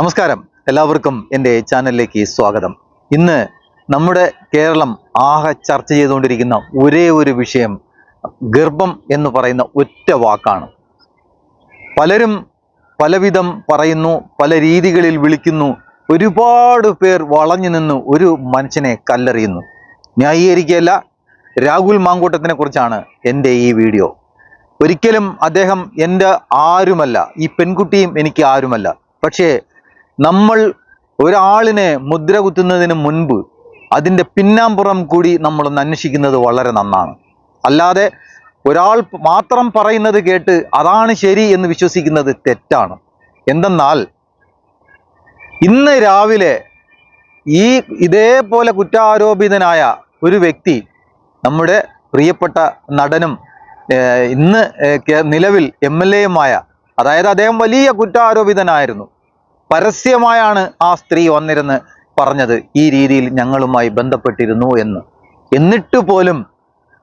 നമസ്കാരം. എല്ലാവർക്കും എന്റെ ചാനലിലേക്ക് സ്വാഗതം. ഇന്ന് നമ്മുടെ കേരളം ആകെ ചർച്ച ചെയ്തുകൊണ്ടിരിക്കുന്ന ഒരേ ഒരു വിഷയം ഗർഭം എന്ന് പറയുന്ന ഒറ്റ വാക്കാണ്. പലരും പലവിധം പറയുന്നു പല രീതികളിൽ വിളിക്കുന്നു ഒരുപാട് പേർ വളഞ്ഞു നിന്ന് ഒരു മനുഷ്യനെ കല്ലെറിയുന്നു. ന്യായീകരിക്കുകയല്ല രാഹുൽ മാങ്കൂട്ടത്തിനെ കുറിച്ചാണ് എന്റെ ഈ വീഡിയോ. ഒരിക്കലും അദ്ദേഹം എന്റെ ആരുമല്ല ഈ പെൺകുട്ടിയും എനിക്ക് ആരുമല്ല. പക്ഷേ നമ്മൾ ഒരാളിനെ മുദ്ര കുത്തുന്നതിന് മുൻപ് അതിന്റെ പിന്നാമ്പുറം കൂടി നമ്മളൊന്ന് അന്വേഷിക്കുന്നത് വളരെ നന്നാണ്. അല്ലാതെ ഒരാൾ മാത്രം പറയുന്നത് കേട്ട് അതാണ് ശരി എന്ന് വിശ്വസിക്കുന്നത് തെറ്റാണ്. എന്തെന്നാൽ ഇന്ന് രാവിലെ ഈ ഇതേപോലെ കുറ്റാരോപിതനായ ഒരു വ്യക്തി നമ്മുടെ പ്രിയപ്പെട്ട നടനും ഇന്ന് നിലവിൽ എം എൽ എയുമായ അതായത് അദ്ദേഹം വലിയ കുറ്റാരോപിതനായിരുന്നു. പരസ്യമായാണ് ആ സ്ത്രീ വന്നിരുന്ന് പറഞ്ഞത് ഈ രീതിയിൽ ഞങ്ങളുമായി ബന്ധപ്പെട്ടിരുന്നു എന്ന്. എന്നിട്ട് പോലും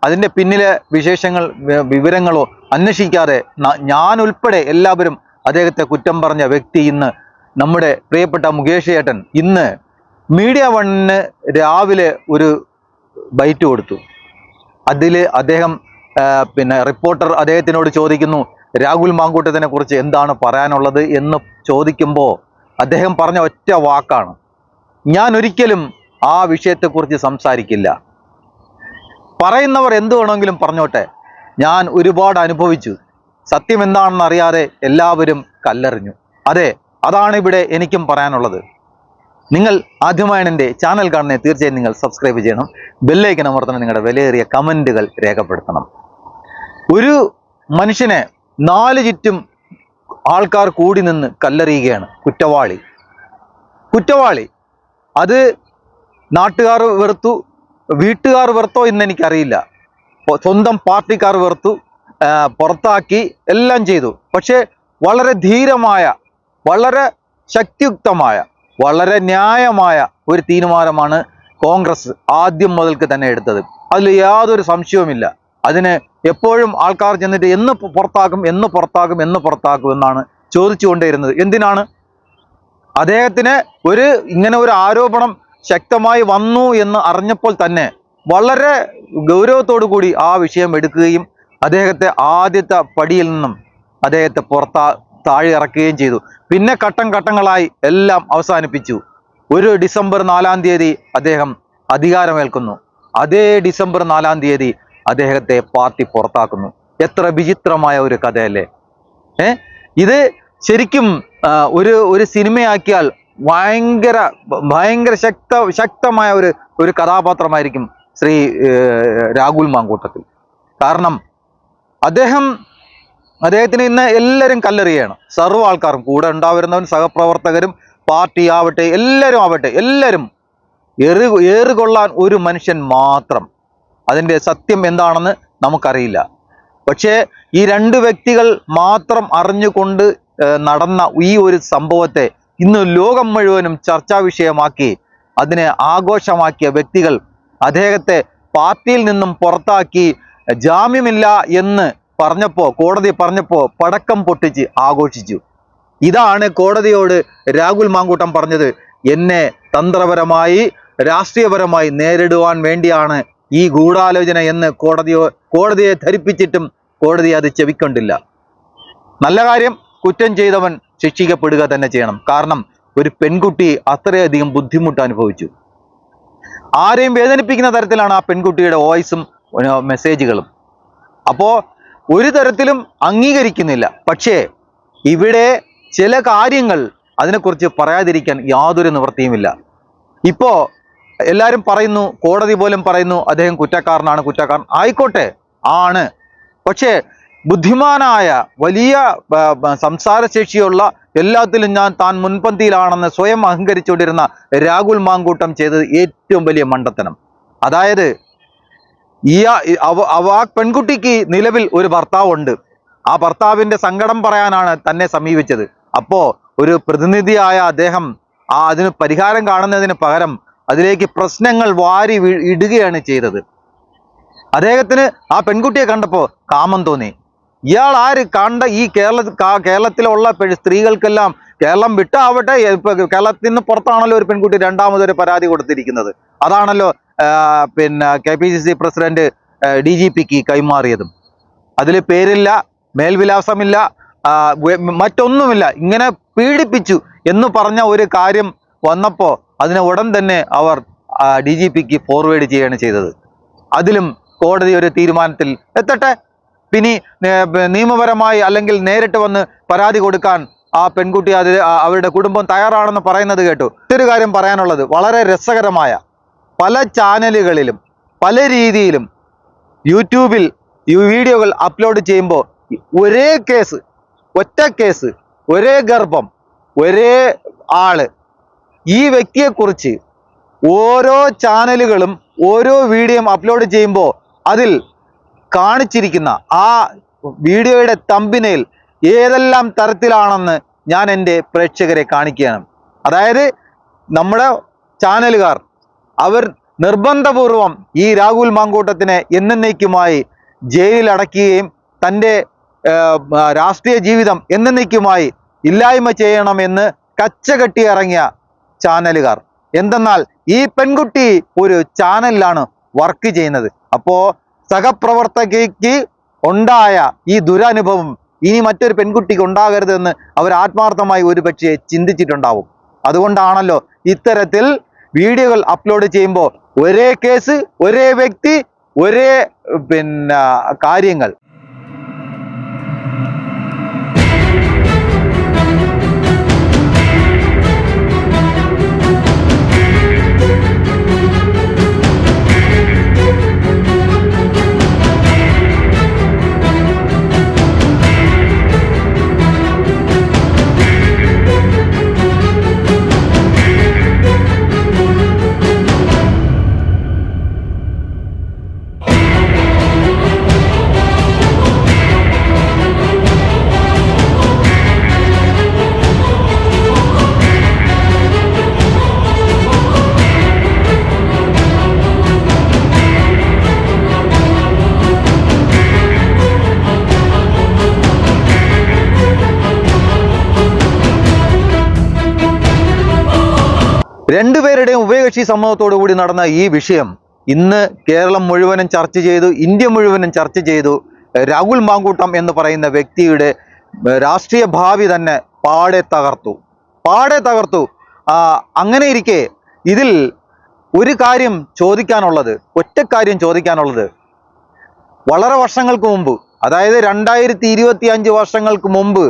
അതിന്റെ പിന്നിലെ വിശേഷങ്ങൾ വിവരങ്ങളോ അന്വേഷിക്കാതെ ഞാൻ ഉൾപ്പെടെ എല്ലാവരും അദ്ദേഹത്തെ കുറ്റം പറഞ്ഞ വ്യക്തി ഇന്ന് നമ്മുടെ പ്രിയപ്പെട്ട മുകേഷ് ഏട്ടൻ ഇന്ന് മീഡിയ വണ്ണിന് രാവിലെ ഒരു ബൈറ്റ് കൊടുത്തു. അതിൽ അദ്ദേഹം പിന്നെ റിപ്പോർട്ടർ അദ്ദേഹത്തിനോട് ചോദിക്കുന്നു രാഹുൽ മാങ്കൂട്ടത്തിനെ കുറിച്ച് എന്താണ് പറയാനുള്ളത്? എന്ന് ചോദിക്കുമ്പോൾ അദ്ദേഹം പറഞ്ഞ ഒറ്റ വാക്കാണ്. ഞാൻ ഒരിക്കലും ആ വിഷയത്തെക്കുറിച്ച് സംസാരിക്കില്ല. പറയുന്നവർ എന്തു വേണമെങ്കിലും പറഞ്ഞോട്ടെ. ഞാൻ ഒരുപാട് അനുഭവിച്ചു. സത്യം എന്താണെന്ന് അറിയാതെ എല്ലാവരും കല്ലെറിഞ്ഞു. അതെ അതാണ് ഇവിടെ എനിക്കും പറയാനുള്ളത്. നിങ്ങൾ ആദ്യമായാണ് ചാനൽ കാണുന്നത് തീർച്ചയായും നിങ്ങൾ സബ്സ്ക്രൈബ് ചെയ്യണം. ബെല്ലൈക്കൻ അമർത്തണം. നിങ്ങളുടെ വിലയേറിയ കമന്റുകൾ രേഖപ്പെടുത്തണം. ഒരു മനുഷ്യനെ നാല് ചുറ്റും ആൾക്കാർ കൂടി നിന്ന് കല്ലെറിയുകയാണ്. കുറ്റവാളി. കുറ്റവാളി. അത് നാട്ടുകാർ വെറുത്തു വീട്ടുകാർ വെറുത്തോ എന്ന് എനിക്കറിയില്ല. സ്വന്തം പാർട്ടിക്കാർ വെറുത്തു പുറത്താക്കി എല്ലാം ചെയ്തു. പക്ഷേ വളരെ ധീരമായ വളരെ ശക്തിയുക്തമായ വളരെ ന്യായമായ ഒരു തീരുമാനമാണ് കോൺഗ്രസ് ആദ്യം മുതൽക്ക് തന്നെ എടുത്തത്. അതിൽ യാതൊരു സംശയവുമില്ല. അതിന് എപ്പോഴും ആൾക്കാർ ചെന്നിട്ട് എന്ന് പുറത്താക്കും എന്ന് പുറത്താക്കും എന്ന് പുറത്താക്കും എന്നാണ് ചോദിച്ചുകൊണ്ടേയിരുന്നത്. എന്തിനാണ്? അദ്ദേഹത്തിന് ഒരു ഇങ്ങനെ ഒരു ആരോപണം ശക്തമായി വന്നു എന്ന് അറിഞ്ഞപ്പോൾ തന്നെ വളരെ ഗൗരവത്തോടു കൂടി ആ വിഷയം എടുക്കുകയും അദ്ദേഹത്തെ ആദ്യത്തെ പടിയിൽ നിന്നും അദ്ദേഹത്തെ പുറത്താ താഴെ ഇറക്കുകയും ചെയ്തു. പിന്നെ ഘട്ടം ഘട്ടങ്ങളായി എല്ലാം അവസാനിപ്പിച്ചു. ഒരു ഡിസംബർ നാലാം തീയതി അദ്ദേഹം അധികാരമേൽക്കുന്നു. അതേ ഡിസംബർ നാലാം തീയതി അദ്ദേഹത്തെ പാർട്ടി പുറത്താക്കുന്നു. എത്ര വിചിത്രമായ ഒരു കഥയല്ലേ? ഏ? ഇത് ശരിക്കും ഒരു ഒരു സിനിമയാക്കിയാൽ ഭയങ്കര ഭയങ്കര ശക്ത ശക്തമായ ഒരു ഒരു കഥാപാത്രമായിരിക്കും ശ്രീ രാഹുൽ മാങ്കൂട്ടത്തിൽ. കാരണം അദ്ദേഹം അദ്ദേഹത്തിന് ഇന്ന് എല്ലാവരും കല്ലെറിയാണ്. സർവ ആൾക്കാരും കൂടെ ഉണ്ടാവരുന്നവൻ സഹപ്രവർത്തകരും പാർട്ടി ആവട്ടെ എല്ലാവരും ആവട്ടെ എല്ലാവരും എറു ഏറുകൊള്ളാൻ ഒരു മനുഷ്യൻ മാത്രം. അതിന്റെ സത്യം എന്താണെന്ന് നമുക്കറിയില്ല. പക്ഷേ ഈ രണ്ട് വ്യക്തികൾ മാത്രം അറിഞ്ഞുകൊണ്ട് നടന്ന ഈ ഒരു സംഭവത്തെ ഇന്ന് ലോകം മുഴുവനും ചർച്ചാ വിഷയമാക്കി അതിനെ ആഘോഷമാക്കിയ വ്യക്തികൾ അദ്ദേഹത്തെ പാർട്ടിയിൽ നിന്നും പുറത്താക്കി ജാമ്യമില്ല എന്ന് പറഞ്ഞപ്പോൾ കോടതി പറഞ്ഞപ്പോൾ പടക്കം പൊട്ടിച്ച് ആഘോഷിച്ചു. ഇതാണ് കോടതിയോട് രാഹുൽ മാങ്കൂട്ടം പറഞ്ഞത്. എന്നെ തന്ത്രപരമായി രാഷ്ട്രീയപരമായി നേരിടുവാൻ വേണ്ടിയാണ് ഈ ഗൂഢാലോചന എന്ന് കോടതിയോ കോടതിയെ ധരിപ്പിച്ചിട്ടും കോടതി അത് ചെവിക്കൊണ്ടില്ല. നല്ല കാര്യം കുറ്റം ചെയ്തവൻ ശിക്ഷിക്കപ്പെടുക തന്നെ ചെയ്യണം. കാരണം ഒരു പെൺകുട്ടി അത്രയധികം ബുദ്ധിമുട്ട് അനുഭവിച്ചു. ആരെയും വേദനിപ്പിക്കുന്ന തരത്തിലാണ് ആ പെൺകുട്ടിയുടെ വോയിസും മെസ്സേജുകളും. അപ്പോൾ ഒരു തരത്തിലും അംഗീകരിക്കുന്നില്ല. പക്ഷേ ഇവിടെ ചില കാര്യങ്ങൾ അതിനെക്കുറിച്ച് പറയാതിരിക്കാൻ യാതൊരു നിവൃത്തിയുമില്ല. ഇപ്പോൾ എല്ലാവരും പറയുന്നു കോടതി പോലും പറയുന്നു അദ്ദേഹം കുറ്റക്കാരനാണ് കുറ്റക്കാരൻ. ആയിക്കോട്ടെ ആണ്. പക്ഷേ ബുദ്ധിമാനായ വലിയ സംസാരശേഷിയുള്ള എല്ലാത്തിലും ഞാൻ താൻ മുൻപന്തിയിലാണെന്ന് സ്വയം അഹങ്കരിച്ചുകൊണ്ടിരുന്ന രാഹുൽ മാങ്കൂട്ടം ചെയ്തത് ഏറ്റവും വലിയ മണ്ടത്തനം. അതായത് ഈ ആ പെൺകുട്ടിക്ക് നിലവിൽ ഒരു ഭർത്താവുണ്ട്. ആ ഭർത്താവിന്റെ സങ്കടം പറയാനാണ് തന്നെ സമീപിച്ചത്. അപ്പോൾ ഒരു പ്രതിനിധിയായ അദ്ദേഹം ആ അതിന് പരിഹാരം കാണുന്നതിന് പകരം അതിലേക്ക് പ്രശ്നങ്ങൾ വാരി ഇടുകയാണ് ചെയ്തത്. അദ്ദേഹത്തിന് ആ പെൺകുട്ടിയെ കണ്ടപ്പോൾ കാമം തോന്നി. ഇയാൾ ആര് കണ്ട ഈ കേരള കേരളത്തിലുള്ള സ്ത്രീകൾക്കെല്ലാം കേരളം വിട്ടാവട്ടെ ഇപ്പൊ കേരളത്തിൽ നിന്ന് പുറത്താണല്ലോ ഒരു പെൺകുട്ടി രണ്ടാമതൊരു പരാതി കൊടുത്തിരിക്കുന്നത്. അതാണല്ലോ പിന്നെ K P C C president D G പിക്ക് കൈമാറിയതും. അതിൽ പേരില്ല മേൽവിലാസമില്ല മറ്റൊന്നുമില്ല. ഇങ്ങനെ പീഡിപ്പിച്ചു എന്ന് പറഞ്ഞ ഒരു കാര്യം വന്നപ്പോൾ അതിനെ ഉടൻ തന്നെ അവർ ഡി ജി പിക്ക് ഫോർവേഡ് ചെയ്യുകയാണ് ചെയ്തത്. അതിലും കോടതി ഒരു തീരുമാനത്തിൽ എത്തട്ടെ? പിന്നെ നിയമപരമായി അല്ലെങ്കിൽ നേരിട്ട് വന്ന് പരാതി കൊടുക്കാൻ ആ പെൺകുട്ടി അത് അവരുടെ കുടുംബം തയ്യാറാണെന്ന് പറയുന്നത് കേട്ടു. മറ്റൊരു കാര്യം പറയാനുള്ളത് വളരെ രസകരമായ പല ചാനലുകളിലും പല രീതിയിലും യൂട്യൂബിൽ വീഡിയോകൾ അപ്ലോഡ് ചെയ്യുമ്പോൾ ഒരേ കേസ് ഒറ്റ കേസ് ഒരേ ഗർഭം ഒരേ ആൾ ഈ വ്യക്തിയെക്കുറിച്ച് ഓരോ ചാനലുകളും ഓരോ വീഡിയോയും അപ്ലോഡ് ചെയ്യുമ്പോൾ അതിൽ കാണിച്ചിരിക്കുന്ന ആ വീഡിയോയുടെ തമ്പിനയിൽ ഏതെല്ലാം തരത്തിലാണെന്ന് ഞാൻ എന്റെ പ്രേക്ഷകരെ കാണിക്കുകയാണ്. അതായത് നമ്മുടെ ചാനലുകാർ അവർ നിർബന്ധപൂർവം ഈ രാഹുൽ മാങ്കൂട്ടത്തിനെ എന്നേക്കുമായി ജയിലിൽ അടയ്ക്കുകയും തന്റെ രാഷ്ട്രീയ ജീവിതം എന്നേക്കുമായി ഇല്ലായ്മ ചെയ്യണമെന്ന് കച്ചകെട്ടി ഇറങ്ങിയ ചാനലുകാർ. എന്തെന്നാൽ ഈ പെൺകുട്ടി ഒരു ചാനലിലാണ് വർക്ക് ചെയ്യുന്നത്. അപ്പോ സഹപ്രവർത്തകയ്ക്ക് ഉണ്ടായ ഈ ദുരനുഭവം ഇനി മറ്റൊരു പെൺകുട്ടിക്ക് ഉണ്ടാകരുത് എന്ന് അവർ ആത്മാർത്ഥമായി ഒരു പക്ഷേ ചിന്തിച്ചിട്ടുണ്ടാവും. അതുകൊണ്ടാണല്ലോ ഇത്തരത്തിൽ വീഡിയോകൾ അപ്ലോഡ് ചെയ്യുമ്പോൾ ഒരേ കേസ് ഒരേ വ്യക്തി ഒരേ പിന്നെ കാര്യങ്ങൾ. രണ്ടുപേരുടെയും ഉഭയകക്ഷി സമ്മതത്തോടു കൂടി നടന്ന ഈ വിഷയം ഇന്ന് കേരളം മുഴുവനും ചർച്ച ചെയ്തു ഇന്ത്യ മുഴുവനും ചർച്ച ചെയ്തു. രാഹുൽ മാങ്കൂട്ടം എന്ന് പറയുന്ന വ്യക്തിയുടെ രാഷ്ട്രീയ ഭാവി തന്നെ പാടെ തകർത്തു. പാടെ തകർത്തു. അങ്ങനെ ഇരിക്കെ ഇതിൽ ഒരു കാര്യം ചോദിക്കാനുള്ളത് ഒറ്റക്കാര്യം ചോദിക്കാനുള്ളത്. വളരെ വർഷങ്ങൾക്ക് മുമ്പ് അതായത് രണ്ടായിരത്തി ഇരുപത്തി അഞ്ച് വർഷങ്ങൾക്ക് മുമ്പ്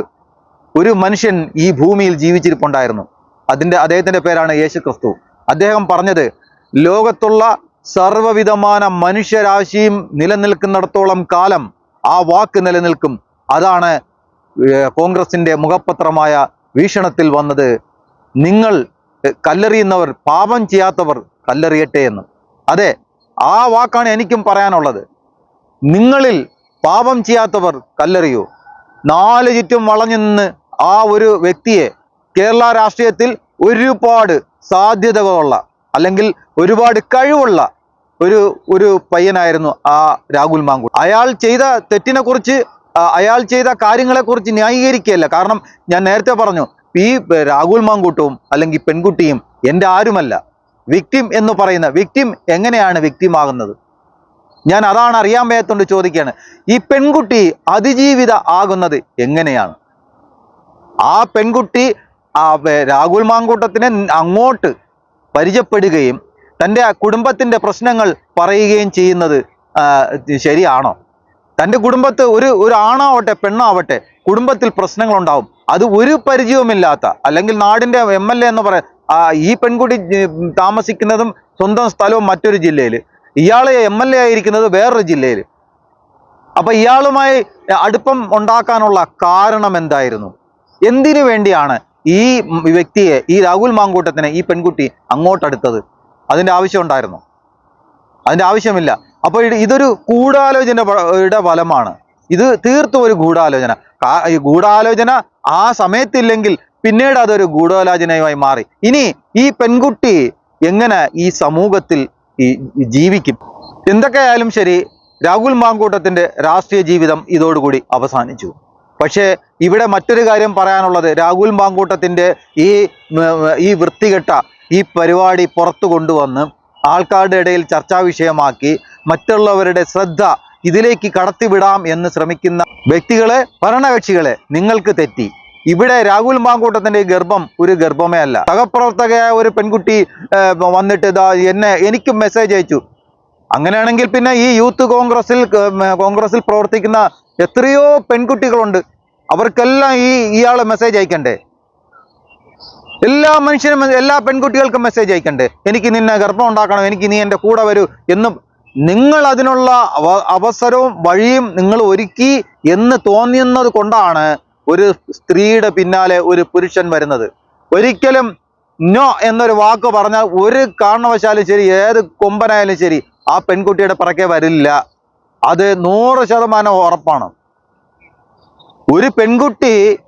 ഒരു മനുഷ്യൻ ഈ ഭൂമിയിൽ ജീവിച്ചിരിപ്പുണ്ടായിരുന്നു. അതിന്റെ അദ്ദേഹത്തിന്റെ പേരാണ് യേശു ക്രിസ്തു അദ്ദേഹം പറഞ്ഞത് ലോകത്തുള്ള സർവവിധமான മനുഷ്യരാശിയും നിലനിൽക്കുന്നിടത്തോളം കാലം ആ വാക്ക് നിലനിൽക്കും. അതാണ് കോൺഗ്രസിന്റെ മുഖപത്രമായ വീക്ഷണത്തിൽ വന്നത്. നിങ്ങൾ കല്ലെറിയുന്നവർ പാപം ചെയ്യാത്തവർ കല്ലെറിയട്ടെ എന്ന്. അതെ ആ വാക്കാണ് എനിക്കും പറയാനുള്ളത്. നിങ്ങളിൽ പാപം ചെയ്യാത്തവർ കല്ലെറിയൂ. നാല് ചുറ്റും വളഞ്ഞു നിന്ന് ആ ഒരു വ്യക്തിയെ കേരള രാഷ്ട്രീയത്തിൽ ഒരുപാട് സാധ്യതകളുള്ള അല്ലെങ്കിൽ ഒരുപാട് കഴിവുള്ള ഒരു ഒരു പയ്യനായിരുന്നു ആ രാഹുൽ മാങ്കൂട്ട്. അയാൾ ചെയ്ത തെറ്റിനെ കുറിച്ച് അയാൾ ചെയ്ത കാര്യങ്ങളെക്കുറിച്ച് ന്യായീകരിക്കുകയല്ല. കാരണം ഞാൻ നേരത്തെ പറഞ്ഞു ഈ രാഹുൽ മാങ്കൂട്ടും അല്ലെങ്കിൽ പെൺകുട്ടിയും എന്റെ ആരുമല്ല. വിക്ടിം എന്ന് പറയുന്ന വിക്ടിം എങ്ങനെയാണ് ആകുന്നത്? ഞാൻ അതാണ് അറിയാൻ വയ്യാത്തോണ്ട് ചോദിക്കുകയാണ്. ഈ പെൺകുട്ടി അതിജീവിത ആകുന്നത് എങ്ങനെയാണ്? ആ പെൺകുട്ടി രാഹുൽ മാങ്കൂട്ടത്തിനെ അങ്ങോട്ട് പരിചയപ്പെടുകയും തന്റെ കുടുംബത്തിന്റെ പ്രശ്നങ്ങൾ പറയുകയും ചെയ്യുന്നത് ശരിയാണോ? തന്റെ കുടുംബത്ത് ഒരു ഒരു ആണാവട്ടെ പെണ്ണാവട്ടെ കുടുംബത്തിൽ പ്രശ്നങ്ങളുണ്ടാവും. അത് ഒരു പരിചയവുമില്ലാത്ത അല്ലെങ്കിൽ നാടിന്റെ എം എൽ എ എന്ന് പറയാം ഈ പെൺകുട്ടി താമസിക്കുന്നതും സ്വന്തം സ്ഥലവും മറ്റൊരു ജില്ലയിൽ. ഇയാൾ എം എൽ എ ആയിരിക്കുന്നത് വേറൊരു ജില്ലയിൽ. അപ്പോൾ ഇയാളുമായി അടുപ്പം ഉണ്ടാക്കാനുള്ള കാരണം എന്തായിരുന്നു? എന്തിനു വേണ്ടിയാണ് ഈ വ്യക്തിയെ ഈ രാഹുൽ മാങ്കൂട്ടത്തിനെ ഈ പെൺകുട്ടി അങ്ങോട്ടടുത്തത്. അതിന്റെ ആവശ്യം ഉണ്ടായിരുന്നു? അതിന്റെ ആവശ്യമില്ല. അപ്പോൾ ഇതൊരു ഗൂഢാലോചനയുടെ ഫലമാണ്. ഇത് തീർത്തും ഒരു ഗൂഢാലോചന. ഗൂഢാലോചന ആ സമയത്തില്ലെങ്കിൽ പിന്നീട് അതൊരു ഗൂഢാലോചനയുമായി മാറി. ഇനി ഈ പെൺകുട്ടി എങ്ങനെ ഈ സമൂഹത്തിൽ ഈ ജീവിക്കും? എന്തൊക്കെയായാലും ശരി രാഹുൽ മാങ്കൂട്ടത്തിന്റെ രാഷ്ട്രീയ ജീവിതം ഇതോടുകൂടി അവസാനിച്ചു. പക്ഷേ ഇവിടെ മറ്റൊരു കാര്യം പറയാനുള്ളത് രാഹുൽ മാങ്കൂട്ടത്തിന്റെ ഈ ഈ വൃത്തികെട്ട ഈ പരിപാടി പുറത്തു കൊണ്ടുവന്ന് ആൾക്കാരുടെ ഇടയിൽ ചർച്ചാ വിഷയമാക്കി മറ്റുള്ളവരുടെ ശ്രദ്ധ ഇതിലേക്ക് കടത്തിവിടാം എന്ന് ശ്രമിക്കുന്ന വ്യക്തികളെ ഭരണകക്ഷികളെ നിങ്ങൾക്ക് തെറ്റി. ഇവിടെ രാഹുൽ മാങ്കൂട്ടത്തിന്റെ ഗർഭം ഒരു ഗർഭമേ അല്ല. സഹപ്രവർത്തകയായ ഒരു പെൺകുട്ടി വന്നിട്ട് ഇതാ എന്നെ എനിക്കും മെസ്സേജ് അയച്ചു. അങ്ങനെയാണെങ്കിൽ പിന്നെ ഈ യൂത്ത് കോൺഗ്രസിൽ കോൺഗ്രസിൽ പ്രവർത്തിക്കുന്ന എത്രയോ പെൺകുട്ടികളുണ്ട്. അവർക്കെല്ലാം ഈ ഇയാളെ മെസ്സേജ് അയക്കണ്ടേ? എല്ലാ മനുഷ്യനും എല്ലാ പെൺകുട്ടികൾക്കും മെസ്സേജ് അയക്കണ്ടേ? എനിക്ക് നിന്നെ ഗർഭം ഉണ്ടാക്കണം എനിക്ക് നീ എന്റെ കൂടെ വരൂ എന്ന് നിങ്ങൾ അതിനുള്ള അവസരവും വഴിയും നിങ്ങൾ ഒരുക്കി എന്ന് തോന്നുന്നത് കൊണ്ടാണ് ഒരു സ്ത്രീയുടെ പിന്നാലെ ഒരു പുരുഷൻ വരുന്നത്. ഒരിക്കലും നോ എന്നൊരു വാക്ക് പറഞ്ഞാൽ ഒരു കാരണവശാലും ശരി ഏത് കൊമ്പനായാലും ശരി ആ പെൺകുട്ടിയുടെ പിറക്കെ വരില്ല. അത് നൂറ് ശതമാനം ഉറപ്പാണ്. ഒരു പെൺകുട്ടി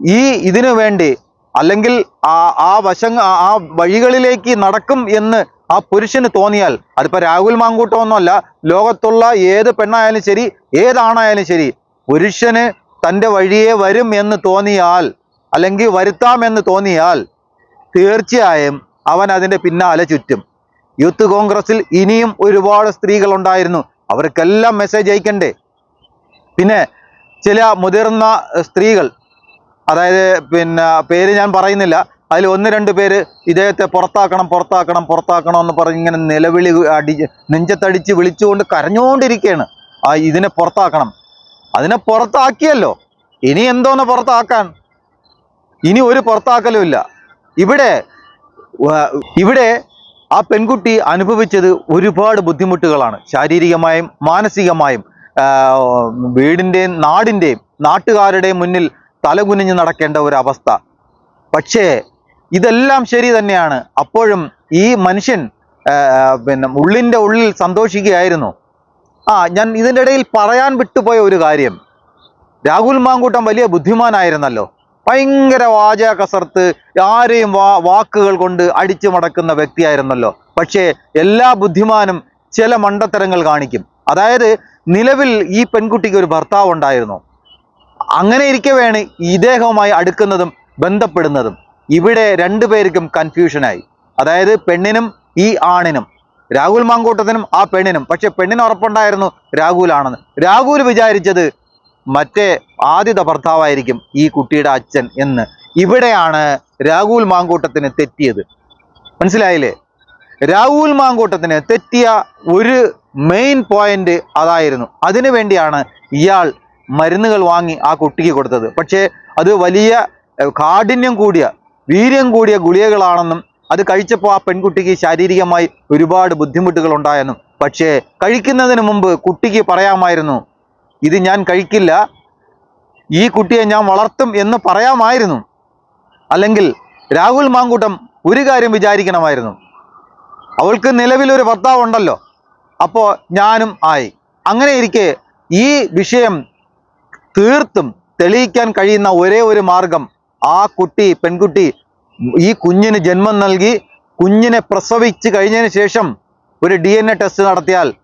ഈ ഇതിനു വേണ്ടി അല്ലെങ്കിൽ ആ ആ വശങ്ങ ആ- വഴികളിലേക്ക് നടക്കും എന്ന് ആ പുരുഷന് തോന്നിയാൽ അതിപ്പോ രാഹുൽ മാങ്കൂട്ടമൊന്നുമല്ല ലോകത്തുള്ള ഏത് പെണ്ണായാലും ശരി ഏതാണായാലും ശരി പുരുഷന് തന്റെ വഴിയെ വരും എന്ന് തോന്നിയാൽ അല്ലെങ്കിൽ വരുത്താം എന്ന് തോന്നിയാൽ തീർച്ചയായും അവൻ അതിന്റെ പിന്നാലെ ചുറ്റും. യൂത്ത് കോൺഗ്രസിൽ ഇനിയും ഒരുപാട് സ്ത്രീകൾ ഉണ്ടായിരുന്നു. അവർക്കെല്ലാം മെസ്സേജ് അയക്കണ്ടേ? പിന്നെ ചില മുതിർന്ന സ്ത്രീകൾ അതായത് പിന്നെ പേര് ഞാൻ പറയുന്നില്ല. അതിൽ ഒന്ന് രണ്ട് പേര് ഇദ്ദേഹത്തെ പുറത്താക്കണം പുറത്താക്കണം പുറത്താക്കണം എന്ന് പറഞ്ഞ് ഇങ്ങനെ നിലവിളി അടി നെഞ്ചത്തടിച്ച് വിളിച്ചുകൊണ്ട് കരഞ്ഞുകൊണ്ടിരിക്കുകയാണ്. ആ ഇതിനെ പുറത്താക്കണം. അതിനെ പുറത്താക്കിയല്ലോ. ഇനി എന്തോന്ന് പുറത്താക്കാൻ? ഇനി ഒരു പുറത്താക്കലും ഇവിടെ ഇവിടെ ആ പെൺകുട്ടി അനുഭവിച്ചത് ഒരുപാട് ബുദ്ധിമുട്ടുകളാണ്. ശാരീരികമായും മാനസികമായും വീടിന്റെയും നാടിന്റെയും നാട്ടുകാരുടെയും മുന്നിൽ തലകുനിഞ്ഞ് നടക്കേണ്ട ഒരു അവസ്ഥ. പക്ഷേ ഇതെല്ലാം ശരി തന്നെയാണ്. അപ്പോഴും ഈ മനുഷ്യൻ പിന്നെ ഉള്ളിന്റെ ഉള്ളിൽ സന്തോഷിക്കുകയായിരുന്നു. ആ ഞാൻ ഇതിന്റെ ഇടയിൽ പറയാൻ വിട്ടുപോയ ഒരു കാര്യം. രാഹുൽ മാങ്കൂട്ടം വലിയ ബുദ്ധിമാനായിരുന്നല്ലോ. ഭയങ്കര വാച കസർത്ത് ആരെയും വാ വാക്കുകൾ കൊണ്ട് അടിച്ചു മടക്കുന്ന വ്യക്തിയായിരുന്നല്ലോ. പക്ഷേ എല്ലാ ബുദ്ധിമാനും ചില മണ്ടത്തരങ്ങൾ കാണിക്കും. അതായത് നിലവിൽ ഈ പെൺകുട്ടിക്ക് ഒരു ഭർത്താവ് ഉണ്ടായിരുന്നു. അങ്ങനെ ഇരിക്കവേണ് ഇദ്ദേഹവുമായി അടുക്കുന്നതും ബന്ധപ്പെടുന്നതും. ഇവിടെ രണ്ടുപേർക്കും കൺഫ്യൂഷനായി. അതായത് പെണ്ണിനും ഈ ആണിനും. രാഹുൽ മാങ്കൂട്ടത്തിനും ആ പെണ്ണിനും. പക്ഷെ പെണ്ണിന് ഉറപ്പുണ്ടായിരുന്നു രാഹുലാണെന്ന്. രാഹുൽ വിചാരിച്ചത് മറ്റേ ആദ്യത ഭർത്താവായിരിക്കും ഈ കുട്ടിയുടെ അച്ഛൻ എന്ന്. ഇവിടെയാണ് രാഹുൽ മാങ്കൂട്ടത്തിന് തെറ്റിയത്. മനസ്സിലായില്ലേ? രാഹുൽ മാങ്കൂട്ടത്തിന് തെറ്റിയ ഒരു മെയിൻ പോയിന്റ് അതായിരുന്നു. അതിനു വേണ്ടിയാണ് ഇയാൾ മരുന്നുകൾ വാങ്ങി ആ കുട്ടിക്ക് കൊടുത്തത്. പക്ഷേ അത് വലിയ കാഠിന്യം കൂടിയ വീര്യം കൂടിയ ഗുളികകളാണെന്നും അത് കഴിച്ചപ്പോൾ ആ പെൺകുട്ടിക്ക് ശാരീരികമായി ഒരുപാട് ബുദ്ധിമുട്ടുകൾ ഉണ്ടായെന്നും പക്ഷേ കഴിക്കുന്നതിന് മുമ്പ് കുട്ടിക്ക് പറയാമായിരുന്നു ഇത് ഞാൻ കഴിക്കില്ല. ഈ കുട്ടിയെ ഞാൻ വളർത്തും എന്ന് പറയാമായിരുന്നു. അല്ലെങ്കിൽ രാഹുൽ മാങ്കൂട്ടം ഒരു കാര്യം വിചാരിക്കണമായിരുന്നു. അവൾക്ക് നിലവിലൊരു ഭർത്താവ് ഉണ്ടല്ലോ അപ്പോൾ ഞാനും ആയി. അങ്ങനെ ഇരിക്കെ ഈ വിഷയം തീർത്തും തെളിയിക്കാൻ കഴിയുന്ന ഒരേ ഒരു മാർഗം ആ കുട്ടി പെൺകുട്ടി ഈ കുഞ്ഞിന് ജന്മം നൽകി കുഞ്ഞിനെ പ്രസവിച്ച് കഴിഞ്ഞതിന് ശേഷം ഒരു ഡി ടെസ്റ്റ് നടത്തിയാൽ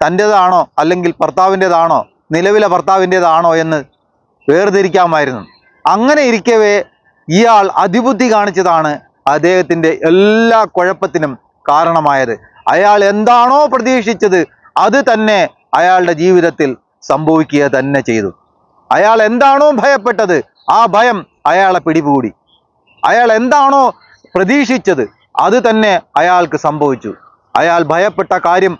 തന്റേതാണോ അല്ലെങ്കിൽ ഭർത്താവിന്റെതാണോ നിലവിലെ ഭർത്താവിന്റേതാണോ എന്ന് വേർതിരിക്കാമായിരുന്നു. അങ്ങനെ ഇരിക്കവേ ഇയാൾ അതിബുദ്ധി കാണിച്ചതാണ് അദ്ദേഹത്തിന്റെ എല്ലാ കുഴപ്പത്തിനും കാരണമായത്. അയാൾ എന്താണോ പ്രതീക്ഷിച്ചത് അത് തന്നെ അയാളുടെ ജീവിതത്തിൽ സംഭവിക്കുക തന്നെ ചെയ്തു. അയാൾ എന്താണോ ഭയപ്പെട്ടത് ആ ഭയം അയാളെ പിടികൂടി. അയാൾ എന്താണോ പ്രതീക്ഷിച്ചത് അത് തന്നെ അയാൾക്ക് സംഭവിച്ചു. അയാൾ ഭയപ്പെട്ട കാര്യം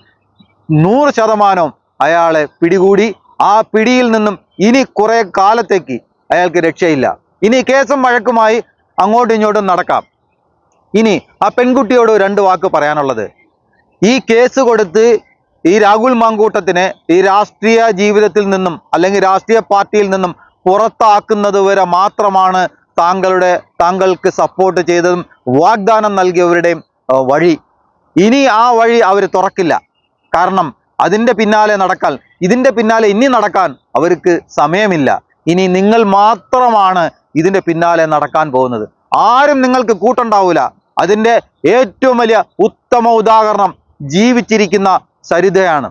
നൂറ് ശതമാനവും അയാളെ പിടികൂടി ആ പിടിയിൽ നിന്നും ഇനി കുറെ കാലത്തേക്ക് അയാൾക്ക് രക്ഷയില്ല. ഇനി കേസും വഴക്കുമായി അങ്ങോട്ടും ഇങ്ങോട്ടും നടക്കാം. ഇനി ആ പെൺകുട്ടിയോട് രണ്ട് വാക്ക് പറയാനുള്ളത്. ഈ കേസ് കൊടുത്ത് ഈ രാഹുൽ മാങ്കൂട്ടത്തിനെ ഈ രാഷ്ട്രീയ ജീവിതത്തിൽ നിന്നും അല്ലെങ്കിൽ രാഷ്ട്രീയ പാർട്ടിയിൽ നിന്നും പുറത്താക്കുന്നത് വരെ മാത്രമാണ് താങ്കളുടെ താങ്കൾക്ക് സപ്പോർട്ട് ചെയ്തതും വാഗ്ദാനം നൽകിയവരുടെയും വഴി. ഇനി ആ വഴി അവർ തുറക്കില്ല. കാരണം അതിന്റെ പിന്നാലെ നടക്കാൻ ഇതിന്റെ പിന്നാലെ ഇനി നടക്കാൻ അവർക്ക് സമയമില്ല. ഇനി നിങ്ങൾ മാത്രമാണ് ഇതിന്റെ പിന്നാലെ നടക്കാൻ പോകുന്നത്. ആരും നിങ്ങൾക്ക് കൂട്ടുണ്ടാവില്ല അതിന്റെ ഏറ്റവും വലിയ ഉത്തമ ഉദാഹരണം ജീവിച്ചിരിക്കുന്ന സരിതയാണ്.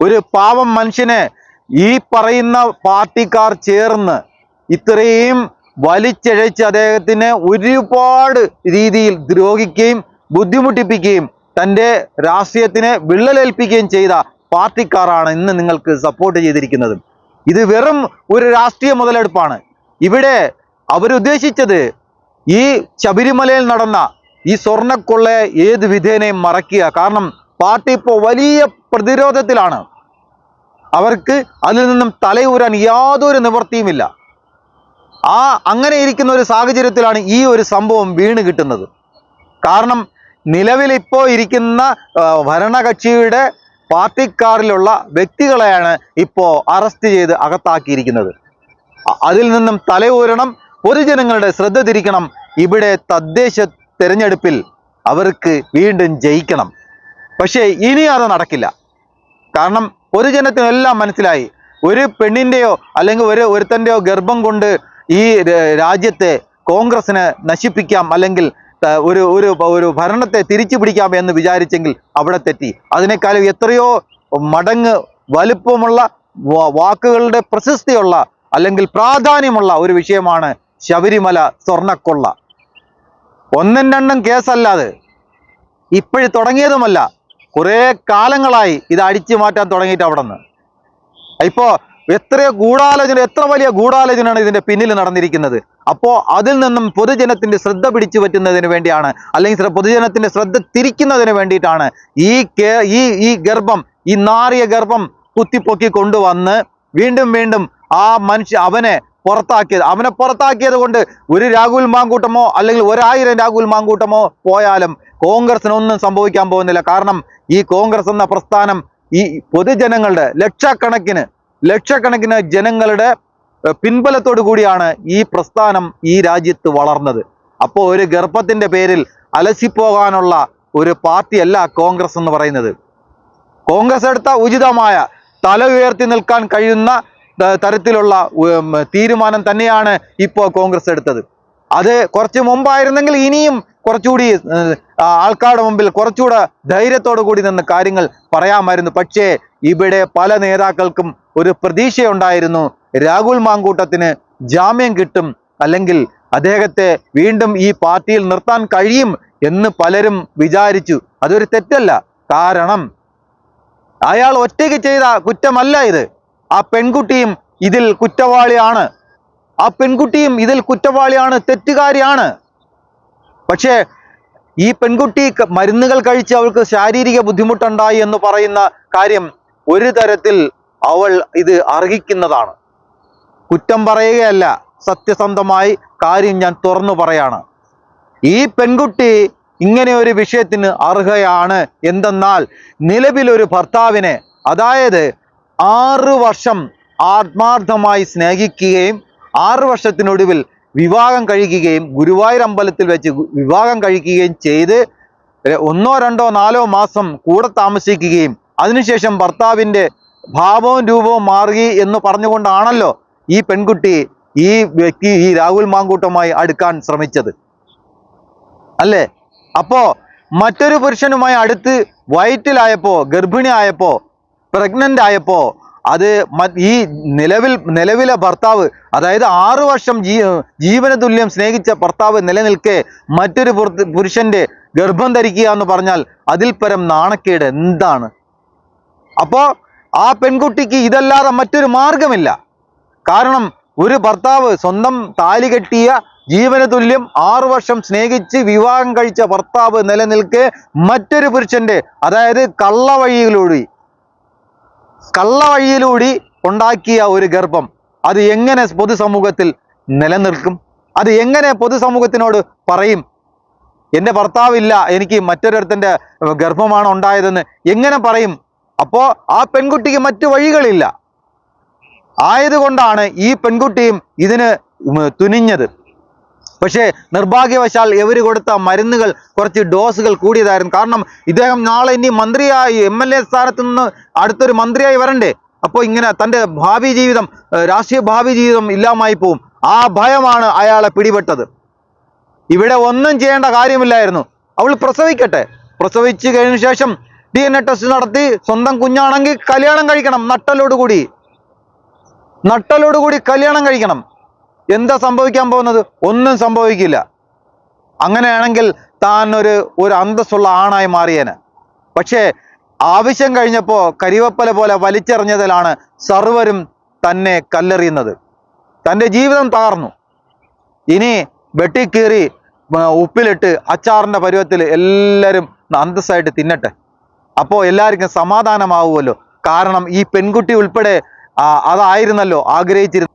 ഒരു പാവം മനുഷ്യനെ ഈ പറയുന്ന പാർട്ടിക്കാർ ചേർന്ന് ഇത്രയും വലിച്ചഴച്ച് അദ്ദേഹത്തിനെ ഒരുപാട് രീതിയിൽ ദ്രോഹിക്കുകയും ബുദ്ധിമുട്ടിപ്പിക്കുകയും തന്റെ രാഷ്ട്രീയത്തിനെ വിള്ളലേൽപ്പിക്കുകയും ചെയ്ത പാർട്ടിക്കാരാണ് ഇന്ന് നിങ്ങൾക്ക് സപ്പോർട്ട് ചെയ്തിരിക്കുന്നത്. ഇത് വെറും ഒരു രാഷ്ട്രീയ മുതലെടുപ്പാണ്. ഇവിടെ അവരുദ്ദേശിച്ചത് ഈ ശബരിമലയിൽ നടന്ന ഈ സ്വർണക്കൊള്ളയെ ഏത് വിധേനയും മറക്കുക കാരണം പാർട്ടി ഇപ്പോൾ വലിയ പ്രതിരോധത്തിലാണ്. അവർക്ക് അതിൽ നിന്നും തലയൂരാൻ യാതൊരു നിവൃത്തിയുമില്ല ആ അങ്ങനെ ഇരിക്കുന്ന ഒരു സാഹചര്യത്തിലാണ് ഈ ഒരു സംഭവം വീണ് കിട്ടുന്നത്. കാരണം നിലവിൽ ഇപ്പോൾ ഇരിക്കുന്ന ഭരണകക്ഷിയുടെ പാർട്ടിക്കാരിലുള്ള വ്യക്തികളെയാണ് ഇപ്പോൾ അറസ്റ്റ് ചെയ്ത് അകത്താക്കിയിരിക്കുന്നത്. അതിൽ നിന്നും തലയൂരണം പൊതുജനങ്ങളുടെ ശ്രദ്ധ തിരിക്കണം. ഇവിടെ തദ്ദേശ തെരഞ്ഞെടുപ്പിൽ അവർക്ക് വീണ്ടും ജയിക്കണം. പക്ഷേ ഇനി അത് നടക്കില്ല. കാരണം പൊതുജനത്തിനെല്ലാം മനസ്സിലായി. ഒരു പെണ്ണിന്റെയോ അല്ലെങ്കിൽ ഒരു ഒരുത്തന്റെയോ ഗർഭം കൊണ്ട് ഈ രാജ്യത്തെ കോൺഗ്രസ്സിന് നശിപ്പിക്കാം അല്ലെങ്കിൽ ഒരു ഒരു ഒരു ഭരണത്തെ തിരിച്ചു പിടിക്കാം എന്ന് വിചാരിച്ചെങ്കിൽ അവിടെ തെറ്റി. അതിനേക്കാളും എത്രയോ മടങ്ങ് വലുപ്പമുള്ള വാക്കുകളുടെ പ്രശസ്തിയുള്ള അല്ലെങ്കിൽ പ്രാധാന്യമുള്ള ഒരു വിഷയമാണ് ശബരിമല സ്വർണക്കൊള്ള ഒന്നും രണ്ടും കേസല്ലാതെ. ഇപ്പോഴും തുടങ്ങിയതുമല്ല. കുറേ കാലങ്ങളായി ഇത് അടിച്ചു മാറ്റാൻ തുടങ്ങിയിട്ട് അവിടെ നിന്ന് ഇപ്പോൾ എത്രയോ ഗൂഢാലോചന എത്ര വലിയ ഗൂഢാലോചനയാണ് ഇതിന്റെ പിന്നിൽ നടന്നിരിക്കുന്നത്. അപ്പോൾ അതിൽ നിന്നും പൊതുജനത്തിന്റെ ശ്രദ്ധ പിടിച്ചു പറ്റുന്നതിന് വേണ്ടിയാണ് അല്ലെങ്കിൽ പൊതുജനത്തിന്റെ ശ്രദ്ധ തിരിക്കുന്നതിന് വേണ്ടിയിട്ടാണ് ഈ കേ- ഈ ഈ ഗർഭം ഈ നാറിയ ഗർഭം കുത്തിപ്പൊക്കി കൊണ്ടുവന്ന് വീണ്ടും വീണ്ടും ആ മനുഷ്യ അവനെ പുറത്താക്കിയത്. അവനെ പുറത്താക്കിയത് കൊണ്ട് ഒരു രാഹുൽ മാങ്കൂട്ടമോ അല്ലെങ്കിൽ ഒരായിരം രാഹുൽ മാങ്കൂട്ടമോ പോയാലും കോൺഗ്രസിനൊന്നും സംഭവിക്കാൻ പോകുന്നില്ല. കാരണം ഈ കോൺഗ്രസ് എന്ന പ്രസ്ഥാനം ഈ പൊതുജനങ്ങളുടെ ലക്ഷക്കണക്കിന് ലക്ഷക്കണക്കിന് ജനങ്ങളുടെ പിൻബലത്തോടു കൂടിയാണ് ഈ പ്രസ്ഥാനം ഈ രാജ്യത്ത് വളർന്നത്. അപ്പോൾ ഒരു ഗർഭത്തിന്റെ പേരിൽ അലസിപ്പോകാനുള്ള ഒരു പാർട്ടിയല്ല കോൺഗ്രസ് എന്ന് പറയുന്നത്. കോൺഗ്രസ് എടുത്ത ഉചിതമായ തല ഉയർത്തി നിൽക്കാൻ കഴിയുന്ന തരത്തിലുള്ള തീരുമാനം തന്നെയാണ് ഇപ്പോൾ കോൺഗ്രസ് എടുത്തത്. അത് കുറച്ച് മുമ്പായിരുന്നെങ്കിൽ ഇനിയും കുറച്ചുകൂടി ആൾക്കാരുടെ മുമ്പിൽ കുറച്ചുകൂടെ ധൈര്യത്തോടു കൂടി നിന്ന് കാര്യങ്ങൾ പറയാമായിരുന്നു. പക്ഷേ ഇവിടെ പല നേതാക്കൾക്കും ഒരു പ്രതീക്ഷയുണ്ടായിരുന്നു. രാഹുൽ മാങ്കൂട്ടത്തിന് ജാമ്യം കിട്ടും അല്ലെങ്കിൽ അദ്ദേഹത്തെ വീണ്ടും ഈ പാർട്ടിയിൽ നിർത്താൻ കഴിയും എന്ന് പലരും വിചാരിച്ചു. അതൊരു തെറ്റല്ല. കാരണം അയാൾ ഒറ്റയ്ക്ക് ചെയ്ത കുറ്റമല്ല ഇത്. ആ പെൺകുട്ടിയും ഇതിൽ കുറ്റവാളിയാണ്. ആ പെൺകുട്ടിയും ഇതിൽ കുറ്റവാളിയാണ് തെറ്റുകാരിയാണ്. പക്ഷേ ഈ പെൺകുട്ടി മരുന്നുകൾ കഴിച്ച് അവൾക്ക് ശാരീരിക ബുദ്ധിമുട്ടുണ്ടായി എന്ന് പറയുന്ന കാര്യം ഒരു തരത്തിൽ അവൾ ഇത് അർഹിക്കുന്നതാണ്. കുറ്റം പറയുകയല്ല സത്യസന്ധമായി കാര്യം ഞാൻ തുറന്നു പറയാണ്. ഈ പെൺകുട്ടി ഇങ്ങനെ ഒരു വിഷയത്തിന് അർഹയാണ് എന്തെന്നാൽ നിലവിലൊരു ഭർത്താവിനെ അതായത് ആറ് വർഷം ആത്മാർത്ഥമായി സ്നേഹിക്കുകയും ആറ് വർഷത്തിനൊടുവിൽ വിവാഹം കഴിക്കുകയും ഗുരുവായൂർ അമ്പലത്തിൽ വെച്ച് വിവാഹം കഴിക്കുകയും ചെയ്ത് ഒന്നോ രണ്ടോ നാലോ മാസം കൂടെ താമസിക്കുകയും അതിനുശേഷം ഭർത്താവിന്റെ ഭാവവും രൂപവും മാറുകി എന്ന് പറഞ്ഞുകൊണ്ടാണല്ലോ ഈ പെൺകുട്ടി ഈ വ്യക്തി ഈ രാഹുൽ മാങ്കൂട്ടമായി അടുക്കാൻ ശ്രമിച്ചത്. അല്ലേ? അപ്പോ മറ്റൊരു പുരുഷനുമായി അടുത്ത് വയറ്റിലായപ്പോ ഗർഭിണി ആയപ്പോ പ്രഗ്നന്റ് ആയപ്പോ അത് ഈ നിലവിൽ നിലവിലെ ഭർത്താവ് അതായത് ആറു വർഷം ജീ ജീവന തുല്യം സ്നേഹിച്ച ഭർത്താവ് നിലനിൽക്കെ മറ്റൊരു പുരുഷന്റെ ഗർഭം ധരിക്കുക എന്ന് പറഞ്ഞാൽ അതിൽ പരം നാണക്കേട് എന്താണ്? അപ്പോ ആ പെൺകുട്ടിക്ക് ഇതല്ലാതെ മറ്റൊരു മാർഗമില്ല. കാരണം ഒരു ഭർത്താവ് സ്വന്തം താലി കെട്ടിയ ജീവന തുല്യം ആറു വർഷം സ്നേഹിച്ച് വിവാഹം കഴിച്ച ഭർത്താവ് നിലനിൽക്കെ മറ്റൊരു പുരുഷന്റെ അതായത് കള്ളവഴിയിലൂടെ കള്ളവഴിയിലൂടി ഉണ്ടാക്കിയ ഒരു ഗർഭം അത് എങ്ങനെ പൊതുസമൂഹത്തിൽ നിലനിൽക്കും? അത് എങ്ങനെ പൊതുസമൂഹത്തിനോട് പറയും? എന്റെ ഭർത്താവില്ല എനിക്ക് മറ്റൊരിടത്തിന്റെ ഗർഭമാണ് ഉണ്ടായതെന്ന് എങ്ങനെ പറയും? അപ്പോൾ ആ പെൺകുട്ടിക്ക് മറ്റു വഴികളില്ല. ആയതുകൊണ്ടാണ് ഈ പെൺകുട്ടിയും ഇതിന് തുനിഞ്ഞത്. പക്ഷേ നിർഭാഗ്യവശാൽ ഇവർ കൊടുത്ത മരുന്നുകൾ കുറച്ച് ഡോസുകൾ കൂടിയതായിരുന്നു. കാരണം ഇദ്ദേഹം നാളെ ഇനി മന്ത്രിയായി എം എൽ എ സ്ഥാനത്ത് നിന്ന് അടുത്തൊരു മന്ത്രിയായി വരണ്ടേ? അപ്പോൾ ഇങ്ങനെ തന്റെ ഭാവി ജീവിതം രാഷ്ട്രീയ ഭാവി ജീവിതം ഇല്ലാമായി പോവും. ആ ഭയമാണ് അയാളെ പിടിപെട്ടത്. ഇവിടെ ഒന്നും ചെയ്യേണ്ട കാര്യമില്ലായിരുന്നു. അവൾ പ്രസവിക്കട്ടെ. പ്രസവിച്ചു കഴിഞ്ഞ ശേഷം ഡി എൻ എ ടെസ്റ്റ് നടത്തി സ്വന്തം കുഞ്ഞാണെങ്കിൽ കല്യാണം കഴിക്കണം നട്ടലോടുകൂടി. നട്ടലോടുകൂടി കല്യാണം കഴിക്കണം. എന്താ സംഭവിക്കാൻ പോകുന്നത്? ഒന്നും സംഭവിക്കില്ല. അങ്ങനെയാണെങ്കിൽ താൻ ഒരു ഒരു അന്തസ്സുള്ള ആണായി മാറിയേനെ. പക്ഷേ ആവശ്യം കഴിഞ്ഞപ്പോൾ കരിവപ്പല പോലെ വലിച്ചെറിഞ്ഞതിലാണ് സർവരും തന്നെ കല്ലെറിയുന്നത്. തന്റെ ജീവിതം തകർന്നു. ഇനി വെട്ടിക്കീറി ഉപ്പിലിട്ട് അച്ചാറിന്റെ പരുവത്തിൽ എല്ലാവരും അന്തസ്സായിട്ട് തിന്നട്ടെ. അപ്പോൾ എല്ലാവർക്കും സമാധാനമാവുമല്ലോ. കാരണം ഈ പെൺകുട്ടി ഉൾപ്പെടെ അതായിരുന്നല്ലോ ആഗ്രഹിച്ചിരുന്നത്.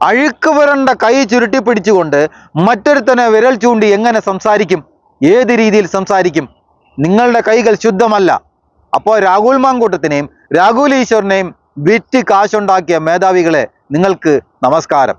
അഴുക്ക് വരണ്ട കൈ ചുരുട്ടി പിടിച്ചുകൊണ്ട് മറ്റൊരുത്തനെ വിരൽ ചൂണ്ടി എങ്ങനെ സംസാരിക്കും? ഏത് രീതിയിൽ സംസാരിക്കും? നിങ്ങളുടെ കൈകൾ ശുദ്ധമല്ല. അപ്പോൾ രാഹുൽ മാങ്കൂട്ടത്തിനെയും രാഹുൽ ഈശ്വറിനെയും വിറ്റ് കാശുണ്ടാക്കിയ മേധാവികളെ നിങ്ങൾക്ക് നമസ്കാരം.